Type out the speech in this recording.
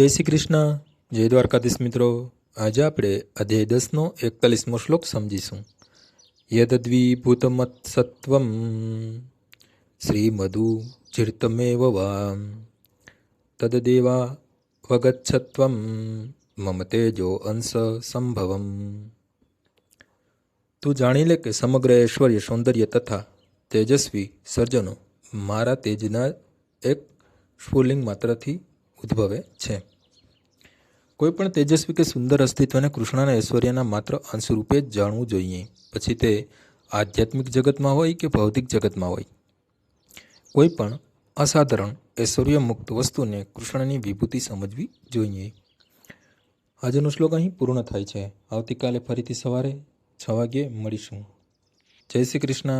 જય શ્રી કૃષ્ણ. જય દ્વારકાધીશ મિત્રો. આજે આપણે અધ્યાય દસનો એકતાલીસમો શ્લોક સમજીશું. યદદ્વિભૂતમત સત્વમ શ્રીમધુ જીર્તમેવ વા તદદેવા વગચ્છત્વમ મમ તેજો અંશ સંભવમ. તું જાણી લે કે સમગ્ર ઐશ્વર્ય સૌંદર્ય તથા તેજસ્વી સર્જનો મારા તેજના એક સ્ફુલિંગ માત્રથી ઉદ્ભવે છે. કોઈપણ તેજસ્વી કે સુંદર અસ્તિત્વને કૃષ્ણના ઐશ્વર્યના માત્ર અંશરૂપે જ જાણવું જોઈએ. પછી તે આધ્યાત્મિક જગતમાં હોય કે ભૌતિક જગતમાં હોય. કોઈ પણ અસાધારણ ઐશ્વર્ય મુક્ત વસ્તુને કૃષ્ણની વિભૂતિ સમજવી જોઈએ. આજનો શ્લોક અહીં પૂર્ણ થાય છે. આવતીકાલે ફરીથી સવારે છ વાગ્યે મળીશું. જય શ્રી કૃષ્ણ.